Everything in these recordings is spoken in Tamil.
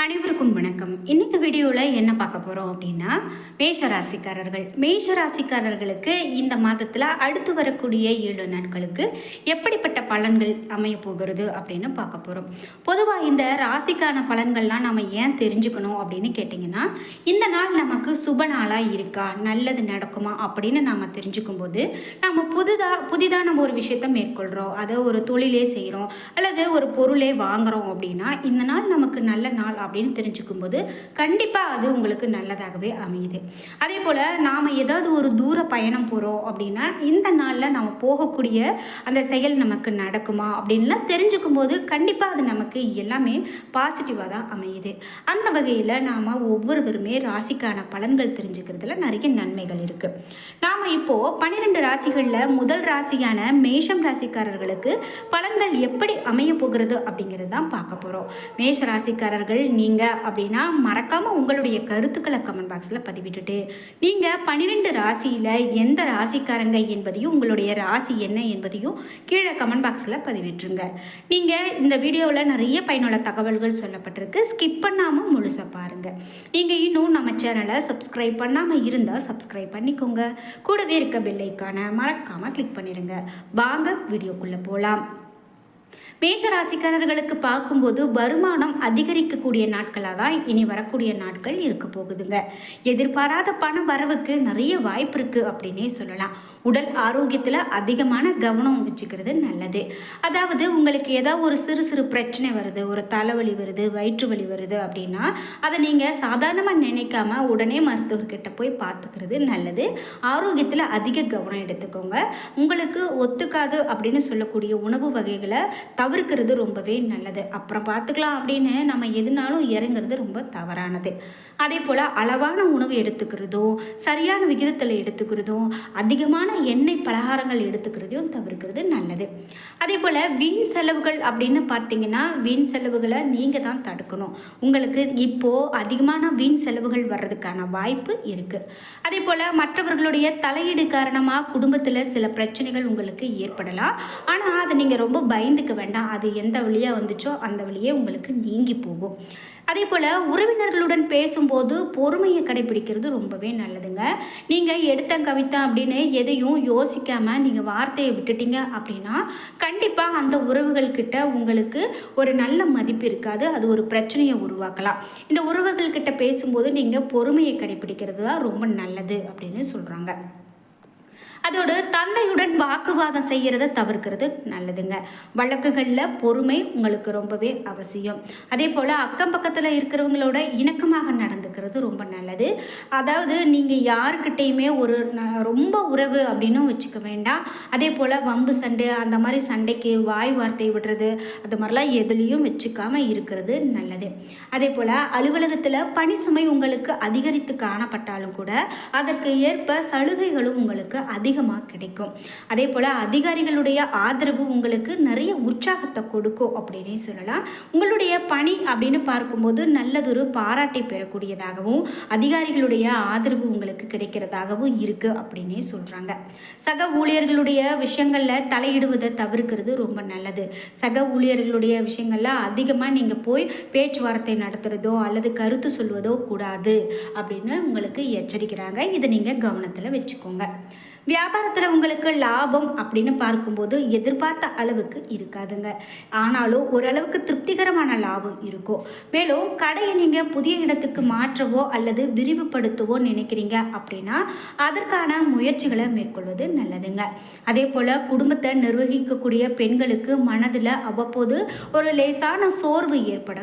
அனைவருக்கும் வணக்கம். இன்னைக்கு வீடியோவில் என்ன பார்க்க போகிறோம் அப்படின்னா மேஷ ராசிக்காரர்கள் மேஷ ராசிக்காரர்களுக்கு இந்த மாதத்தில் அடுத்து வரக்கூடிய ஏழு நாட்களுக்கு எப்படிப்பட்ட பலன்கள் அமைய போகிறது அப்படின்னு பார்க்க போகிறோம் பொதுவாக இந்த ராசிக்கான பலன்கள்லாம் நம்ம ஏன் தெரிஞ்சுக்கணும் அப்படின்னு கேட்டிங்கன்னா இந்த நாள் நமக்கு சுப நாளாக இருக்கா நல்லது நடக்குமா அப்படின்னு நாம் தெரிஞ்சுக்கும் போது நம்ம புதுதாக புதிதாக நம்ம ஒரு விஷயத்தை மேற்கொள்கிறோம் அதை ஒரு தொழிலே செய்கிறோம் அல்லது ஒரு பொருளே வாங்குறோம் அப்படின்னா இந்த நாள் நமக்கு நல்ல நாள் அப்படின்னு தெரிஞ்சுக்கும் போது கண்டிப்பாக அது உங்களுக்கு நல்லதாகவே அமையுது. அதே போல் நாம் ஏதாவது ஒரு தூர பயணம் போகிறோம் அப்படின்னா இந்த நாளில் நம்ம போகக்கூடிய அந்த செயல் நமக்கு நடக்குமா அப்படின்லாம் தெரிஞ்சுக்கும் போது கண்டிப்பாக அது நமக்கு எல்லாமே பாசிட்டிவாக தான் அமையுது. அந்த வகையில் நாம் ஒவ்வொருவருமே ராசிக்கான பலன்கள் தெரிஞ்சுக்கிறதுல நிறைய நன்மைகள் இருக்குது நாம் இப்போது பன்னிரெண்டு ராசிகளில் முதல் ராசியான மேஷம் ராசிக்காரர்களுக்கு பலன்கள் எப்படி அமைய போகிறது அப்படிங்கிறது தான் பார்க்க போகிறோம் மேஷ ராசிக்காரர்கள் நீங்கள் அப்படின்னா மறக்காமல் உங்களுடைய கருத்துக்களை கமெண்ட் பாக்ஸில் பதிவிட்டுட்டு நீங்கள் பன்னிரெண்டு ராசியில் எந்த ராசிக்காரங்க என்பதையும் உங்களுடைய ராசி என்ன என்பதையும் கீழே கமெண்ட் பாக்ஸில் பதிவிட்டுருங்க. நீங்கள் இந்த வீடியோவில் நிறைய பயனுள்ள தகவல்கள் சொல்லப்பட்டிருக்கு. ஸ்கிப் பண்ணாமல் முழுசாக பாருங்கள் நீங்கள் இன்னும் நம்ம சேனலை சப்ஸ்கிரைப் பண்ணாமல் இருந்தால் சப்ஸ்கிரைப் பண்ணிக்கோங்க. கூடவே இருக்க பெல்லைக்கான மறக்காமல் கிளிக் பண்ணிடுங்க வாங்க வீடியோக்குள்ளே போகலாம் மேஷராசிக்காரர்களுக்கு பார்க்கும்போது வருமானம் அதிகரிக்கக்கூடிய நாட்களாக தான் இனி வரக்கூடிய நாட்கள் இருக்க போகுதுங்க. எதிர்பாராத பண வரவுக்கு நிறைய வாய்ப்பு இருக்குது அப்படின்னே சொல்லலாம். உடல் ஆரோக்கியத்தில் அதிகமான கவனம் வச்சுக்கிறது நல்லது. அதாவது உங்களுக்கு ஏதாவது ஒரு சிறு சிறு பிரச்சனை வருது ஒரு தலைவலி வருது வயிற்று வலி வருது அப்படின்னா அதை நீங்கள் சாதாரணமாக நினைக்காம உடனே மருத்துவர்கிட்ட போய் பார்த்துக்கிறது நல்லது. ஆரோக்கியத்தில் அதிக கவனம் எடுத்துக்கோங்க. உங்களுக்கு ஒத்துக்காது அப்படின்னு சொல்லக்கூடிய உணவு வகைகளை தவிர்க்கிறது ரொம்பவே நல்லது. அப்புறம் பார்த்துக்கலாம் அப்படின்னு நம்ம எதுனாலும் இறங்குறது ரொம்ப தவறானது. அதே போல் அளவான உணவு எடுத்துக்கிறதும் சரியான விகிதத்தில் எடுத்துக்கிறதும் அதிகமான எண்ணெய் பலகாரங்கள் எடுத்துக்கிறதையும் தவிர்க்கிறது நல்லது. அதே போல் வீண் செலவுகள் அப்படின்னு பார்த்தீங்கன்னா வீண் செலவுகளை நீங்கள் தான் தடுக்கணும். உங்களுக்கு இப்போது அதிகமான வீண் செலவுகள் வர்றதுக்கான வாய்ப்பு இருக்குது அதே போல் மற்றவர்களுடைய தலையீடு காரணமாக குடும்பத்தில் சில பிரச்சனைகள் உங்களுக்கு ஏற்படலாம். ஆனால் அதை நீங்கள் ரொம்ப பயந்துக்க வேண்டாம். அது எந்த வழியாக வந்துச்சோ அந்த வழியே உங்களுக்கு நீங்கி போகும். அதே போல் உறவினர்களுடன் பேசும்போது பொறுமையை கடைபிடிக்கிறது ரொம்பவே நல்லதுங்க. நீங்கள் எடுத்த கவிதா அப்படின்னு எதையும் யோசிக்காமல் நீங்கள் வார்த்தையை விட்டுட்டீங்க அப்படின்னா கண்டிப்பாக அந்த உறவுகள்கிட்ட உங்களுக்கு ஒரு நல்ல மதிப்பு இருக்காது. அது ஒரு பிரச்சனையை உருவாக்கலாம். இந்த உறவுகள்கிட்ட பேசும்போது நீங்கள் பொறுமையை கடைபிடிக்கிறது தான் ரொம்ப நல்லது அப்படின்னு சொல்கிறாங்க அதோடு தந்தையுடன் வாக்குவாதம் செய்கிறத தவிர்க்கிறது நல்லதுங்க. வழக்குகளில் பொறுமை உங்களுக்கு ரொம்பவே அவசியம். அதே போல் அக்கம் பக்கத்தில் இருக்கிறவங்களோட இணக்கமாக நடந்துக்கிறது ரொம்ப நல்லது. அதாவது நீங்கள் யாருக்கிட்டேயுமே ஒரு ந- ரொம்ப உறவு அப்படின்னும் வச்சுக்க வேண்டாம். அதே போல் வம்பு சண்டை அந்த மாதிரி சண்டைக்கு வாய் வார்த்தை விடுறது அது மாதிரிலாம் எதுலேயும் வச்சுக்காம இருக்கிறது நல்லது. அதே போல் அலுவலகத்தில் பணி சுமை உங்களுக்கு அதிகரித்து காணப்பட்டாலும் கூட அதற்கு ஏற்ப சலுகைகளும் உங்களுக்கு அதிக அதிகமாக கிடைக்கும். அதே போல் அதிகாரிகளுடைய ஆதரவு உங்களுக்கு நிறைய உற்சாகத்தை கொடுக்கும் அப்படின்னே சொல்லலாம். உங்களுடைய பணி அப்படின்னு பார்க்கும்போது நல்லதொரு பாராட்டை பெறக்கூடியதாகவும் அதிகாரிகளுடைய ஆதரவு உங்களுக்கு கிடைக்கிறதாகவும் இருக்குது அப்படின்னே சொல்கிறாங்க சக ஊழியர்களுடைய விஷயங்களில் தலையிடுவதை தவிர்க்கிறது ரொம்ப நல்லது. சக ஊழியர்களுடைய விஷயங்களில் அதிகமாக நீங்கள் போய் பேச்சுவார்த்தை நடத்துகிறதோ அல்லது கருத்து சொல்வதோ கூடாது அப்படின்னு உங்களுக்கு எச்சரிக்கிறாங்க. இதை நீங்கள் கவனத்தில் வச்சுக்கோங்க. வியாபாரத்தில் உங்களுக்கு லாபம் அப்படின்னு பார்க்கும்போது எதிர்பார்த்த அளவுக்கு இருக்காதுங்க. ஆனாலும் ஓரளவுக்கு திருப்திகரமான லாபம் இருக்கும். மேலும் கடையை நீங்கள் புதிய இடத்துக்கு மாற்றவோ அல்லது விரிவுபடுத்தவோ நினைக்கிறீங்க அப்படின்னா அதற்கான முயற்சிகளை மேற்கொள்வது நல்லதுங்க. அதே போல் குடும்பத்தை நிர்வகிக்கக்கூடிய பெண்களுக்கு மனதில் அவ்வப்போது ஒரு லேசான சோர்வு ஏற்பட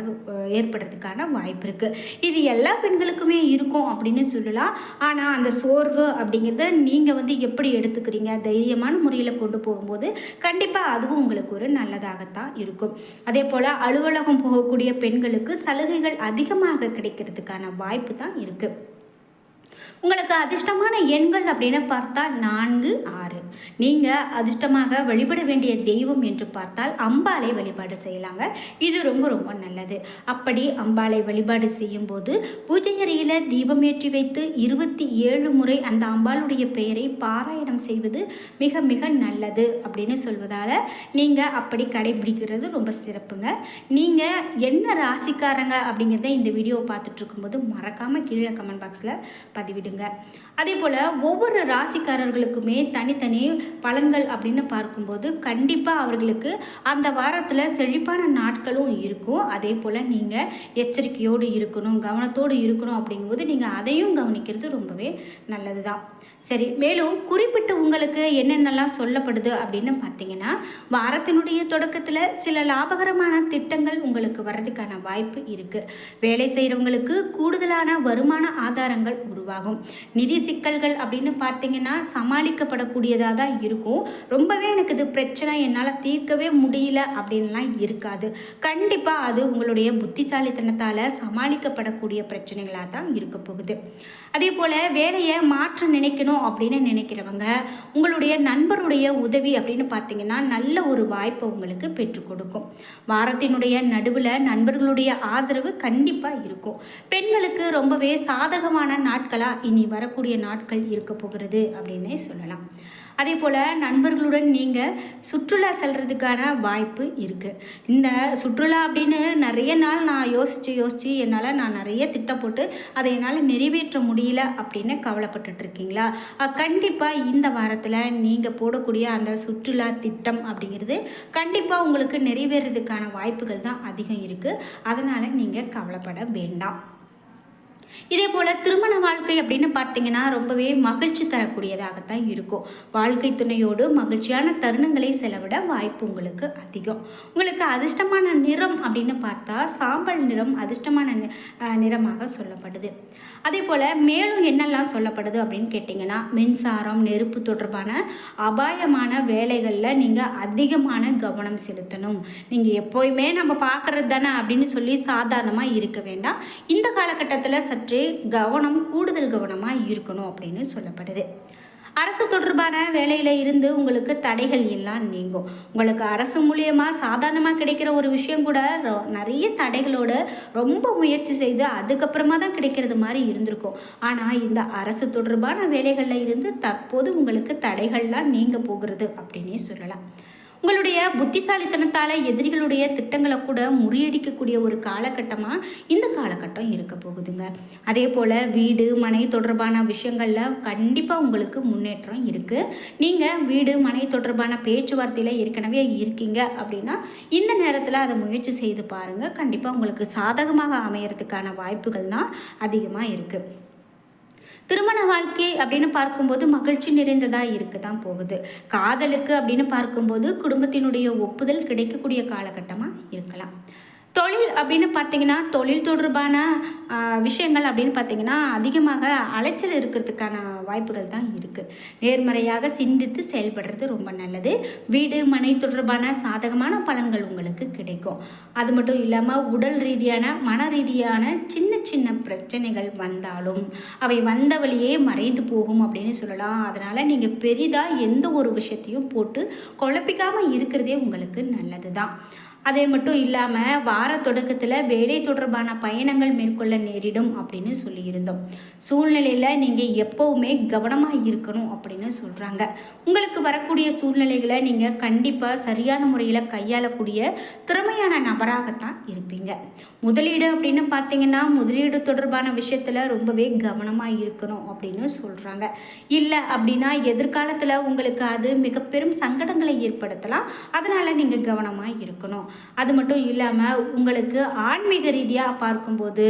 ஏற்படுறதுக்கான வாய்ப்பு இருக்குது இது எல்லா பெண்களுக்குமே இருக்கும் அப்படின்னு சொல்லலாம். ஆனால் அந்த சோர்வு அப்படிங்கிறத நீங்கள் வந்து எப்படி எடுத்துக்கிறீங்க? தைரியமான முறையில் கொண்டு போகும்போது கண்டிப்பாக அதுவும் உங்களுக்கு ஒரு நல்லதாகத்தான் இருக்கும். அதே போல் அலுவலகம் போகக்கூடிய பெண்களுக்கு சலுகைகள் அதிகமாக கிடைக்கிறதுக்கான வாய்ப்பு தான் இருக்குது உங்களுக்கு அதிர்ஷ்டமான எண்கள் அப்படின்னு பார்த்தா நான்கு ஆறு. நீங்கள் அதிர்ஷ்டமாக வழிபட வேண்டிய தெய்வம் என்று பார்த்தால் அம்பாளை வழிபாடு செய்யலாங்க. இது ரொம்ப ரொம்ப நல்லது. அப்படி அம்பாளை வழிபாடு செய்யும்போது பூஜை அறையில் தீபம் ஏற்றி வைத்து இருபத்தி ஏழு முறை அந்த அம்பாளுடைய பெயரை பாராயணம் செய்வது மிக மிக நல்லது அப்படின்னு சொல்வதால் நீங்கள் அப்படி கடைபிடிக்கிறது ரொம்ப சிறப்புங்க. நீங்கள் என்ன ராசிக்காரங்க அப்படிங்கிறத இந்த வீடியோவை பார்த்துட்ருக்கும்போது மறக்காமல் கீழே கமெண்ட் பாக்ஸில் பதிவிடுங்க அதே போல் ஒவ்வொரு ராசிக்காரர்களுக்குமே தனித்தனி பலன்கள் அப்படின்னு பார்க்கும்போது கண்டிப்பாக அவர்களுக்கு அந்த வாரத்தில் செழிப்பான நாட்களும் இருக்கும். அதே போல் நீங்கள் எச்சரிக்கையோடு இருக்கணும் கவனத்தோடு இருக்கணும் அப்படிங்கும்போது நீங்கள் அதையும் கவனிக்கிறது ரொம்பவே நல்லது தான் சரி மேலும் குறிப்பிட்டு உங்களுக்கு என்னென்னலாம் சொல்லப்படுது அப்படின்னு பார்த்தீங்கன்னா வாரத்தினுடைய தொடக்கத்தில் சில லாபகரமான திட்டங்கள் உங்களுக்கு வர்றதுக்கான வாய்ப்பு இருக்குது வேலை செய்கிறவங்களுக்கு கூடுதலான வருமான ஆதாரங்கள் உருவாகும். நிதி சிக்கல்கள் அப்படின்னு பார்த்தீங்கன்னா சமாளிக்கப்படக்கூடியதாக தான் இருக்கும். ரொம்பவே எனக்கு இது பிரச்சனை என்னால் தீர்க்கவே முடியல அப்படின்லாம் இருக்காது. கண்டிப்பாக அது உங்களுடைய புத்திசாலித்தனத்தால் சமாளிக்கப்படக்கூடிய பிரச்சனைகளாக தான் இருக்க போகுது. அதே போல் வேலையை மாற்ற நினைக்கணும் அப்படின்னு நினைக்கிறவங்க உங்களுடைய நண்பருடைய உதவி அப்படின்னு பார்த்தீங்கன்னா நல்ல ஒரு வாய்ப்பை உங்களுக்கு பெற்றுக் கொடுக்கும். வாரத்தினுடைய நடுவில் நண்பர்களுடைய ஆதரவு கண்டிப்பாக இருக்கும். பெண்களுக்கு ரொம்பவே சாதகமான நாட்களாக இனி வரக்கூடிய நாட்கள் இருக்க போகிறது அப்படின்னே சொல்லலாம். அதே போல் நண்பர்களுடன் நீங்கள் சுற்றுலா செல்கிறதுக்கான வாய்ப்பு இருக்குது இந்த சுற்றுலா அப்படின்னு நிறைய நாள் நான் யோசித்து யோசித்து என்னால் நான் நிறைய திட்டம் போட்டு அதை என்னால் நிறைவேற்ற முடியல அப்படின்னு கவலைப்பட்டுட்ருக்கீங்களா? கண்டிப்பாக இந்த வாரத்தில் நீங்கள் போடக்கூடிய அந்த சுற்றுலா திட்டம் அப்படிங்கிறது கண்டிப்பாக உங்களுக்கு நிறைவேறதுக்கான வாய்ப்புகள் தான் அதிகம் இருக்குது அதனால் நீங்கள் கவலைப்பட வேண்டாம். இதே போல் திருமண வாழ்க்கை அப்படின்னு பார்த்தீங்கன்னா ரொம்பவே மகிழ்ச்சி தரக்கூடியதாகத்தான் இருக்கும். வாழ்க்கை துணையோடு மகிழ்ச்சியான தருணங்களை செலவிட வாய்ப்பு உங்களுக்கு அதிகம். உங்களுக்கு அதிர்ஷ்டமான நிறம் அப்படின்னு பார்த்தா சாம்பல் நிறம் அதிர்ஷ்டமான நிறமாக சொல்லப்படுது. அதே போல் மேலும் என்னெல்லாம் சொல்லப்படுது அப்படின்னு கேட்டிங்கன்னா மின்சாரம் நெருப்பு தொடர்பான அபாயமான வேலைகளில் நீங்கள் அதிகமான கவனம் செலுத்தணும். நீங்கள் எப்போயுமே நம்ம பார்க்குறது தானே அப்படின்னு சொல்லி சாதாரணமாக இருக்க வேண்டாம். இந்த காலகட்டத்தில் சற்று கவனம் கூடுதல் கவனமாக இருக்கணும் அப்படின்னு சொல்லப்படுது. அரசு தொடர்பான வேலையில் இருந்து உங்களுக்கு தடைகள் எல்லாம் நீங்கும். உங்களுக்கு அரசு மூலியமாக சாதாரணமாக கிடைக்கிற ஒரு விஷயம் கூட நிறைய தடைகளோடு ரொம்ப முயற்சி செய்து அதுக்கப்புறமா தான் கிடைக்கிறது மாதிரி இருந்திருக்கும். ஆனால் இந்த அரசு தொடர்பான வேலைகளில் இருந்து தற்போது உங்களுக்கு தடைகள்லாம் நீங்க போகிறது அப்படின்னே சொல்லலாம். உங்களுடைய புத்திசாலித்தனத்தால் எதிரிகளுடைய திட்டங்களை கூட முறியடிக்கக்கூடிய ஒரு காலகட்டமாக இந்த காலகட்டம் இருக்க போகுதுங்க. அதே போல் வீடு மனை தொடர்பான விஷயங்களில் கண்டிப்பாக உங்களுக்கு முன்னேற்றம் இருக்குது நீங்கள் வீடு மனை தொடர்பான பேச்சுவார்த்தையில் ஏற்கனவே இருக்கீங்க அப்படின்னா இந்த நேரத்தில் அதை முயற்சி செய்து பாருங்கள் கண்டிப்பாக உங்களுக்கு சாதகமாக அமையறதுக்கான வாய்ப்புகள் தான் அதிகமாக இருக்குது திருமண வாழ்க்கை அப்படின்னு பார்க்கும்போது மகிழ்ச்சி நிறைந்ததாக இருக்க தான் போகுது. காதலுக்கு அப்படின்னு பார்க்கும்போது குடும்பத்தினுடைய ஒப்புதல் கிடைக்கக்கூடிய காலகட்டமாக தொழில் அப்படின்னு பார்த்தீங்கன்னா தொழில் தொடர்பான விஷயங்கள் அப்படின்னு பார்த்தீங்கன்னா அதிகமாக அலைச்சல் இருக்கிறதுக்கான வாய்ப்புகள் தான் இருக்குது நேர்மறையாக சிந்தித்து செயல்படுறது ரொம்ப நல்லது. வீடு மனை தொடர்பான சாதகமான பலன்கள் உங்களுக்கு கிடைக்கும். அது மட்டும் இல்லாமல் உடல் ரீதியான மன ரீதியான சின்ன சின்ன பிரச்சனைகள் வந்தாலும் அவை வந்த வழியே மறைந்து போகும் அப்படின்னு சொல்லலாம். அதனால் நீங்கள் பெரிதாக எந்த ஒரு விஷயத்தையும் போட்டு குழப்பிக்காமல் இருக்கிறதே உங்களுக்கு நல்லது தான் அதே மட்டும் இல்லாமல் வார தொடக்கத்தில் வேலை தொடர்பான பயணங்கள் மேற்கொள்ள நேரிடும் அப்படின்னு சொல்லியிருந்தோம். சூழ்நிலையில் நீங்கள் எப்போவுமே கவனமாக இருக்கணும் அப்படின்னு சொல்கிறாங்க உங்களுக்கு வரக்கூடிய சூழ்நிலைகளை நீங்கள் கண்டிப்பாக சரியான முறையில் கையாளக்கூடிய திறமையான நபராகத்தான் இருப்பீங்க. முதலீடு அப்படின்னு பார்த்தீங்கன்னா முதலீடு தொடர்பான விஷயத்தில் ரொம்பவே கவனமாக இருக்கணும் அப்படின்னு சொல்கிறாங்க இல்லை அப்படின்னா எதிர்காலத்தில் உங்களுக்கு அது மிக பெரும் சங்கடங்களை ஏற்படுத்தலாம். அதனால் நீங்கள் கவனமாக இருக்கணும். அது மட்டும் இல்லாமல் உங்களுக்கு ஆன்மீக ரீதியாக பார்க்கும்போது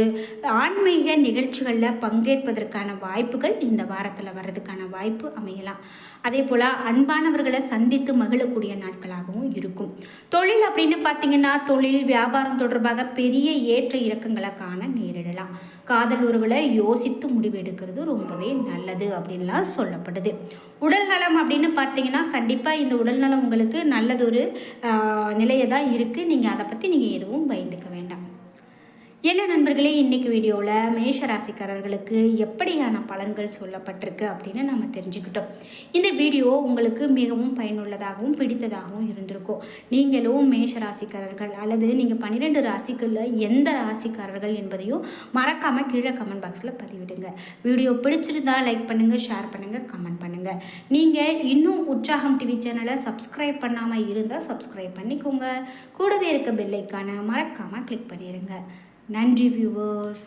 ஆன்மீக நிகழ்ச்சிகளில் பங்கேற்பதற்கான வாய்ப்புகள் இந்த வாரத்தில் வர்றதுக்கான வாய்ப்பு அமையலாம். அதே போல் அன்பானவர்களை சந்தித்து மகிழக்கூடிய நாட்களாகவும் இருக்கும். தொழில் அப்படின்னு பார்த்தீங்கன்னா தொழில் வியாபாரம் தொடர்பாக பெரிய ஏற்ற இறக்கங்களை காண காதல் உறவில் யோசித்து முடிவெடுக்கிறது ரொம்பவே நல்லது அப்படின்லாம் சொல்லப்படுது. உடல் நலம் அப்படின்னு பார்த்தீங்கன்னா கண்டிப்பாக இந்த உடல் நலம் உங்களுக்கு நல்லதொரு நிலையை தான் இருக்குது நீங்கள் அதை பற்றி நீங்கள் எதுவும் பயந்துக்க வேண்டாம். என்ன நண்பர்களே இன்றைக்கி வீடியோவில் மேஷ ராசிக்காரர்களுக்கு எப்படியான பலன்கள் சொல்லப்பட்டிருக்கு அப்படின்னு நம்ம தெரிஞ்சுக்கிட்டோம். இந்த வீடியோ உங்களுக்கு மிகவும் பயனுள்ளதாகவும் பிடித்ததாகவும் இருந்திருக்கும். நீங்களும் மேஷ ராசிக்காரர்கள் அல்லது நீங்கள் பன்னிரெண்டு ராசிகளில் எந்த ராசிக்காரர்கள் என்பதையும் மறக்காமல் கீழே கமெண்ட் பாக்ஸில் பதிவிடுங்க. வீடியோ பிடிச்சிருந்தா லைக் பண்ணுங்கள் ஷேர் பண்ணுங்கள் கமெண்ட் பண்ணுங்கள் நீங்கள் இன்னும் உற்சாகம் டிவி சேனலை சப்ஸ்கிரைப் பண்ணாமல் இருந்தால் சப்ஸ்கிரைப் பண்ணிக்கோங்க. கூடவே இருக்க பெல்லைக்கான மறக்காமல் கிளிக் பண்ணிடுங்க நன்றி வியூவர்ஸ்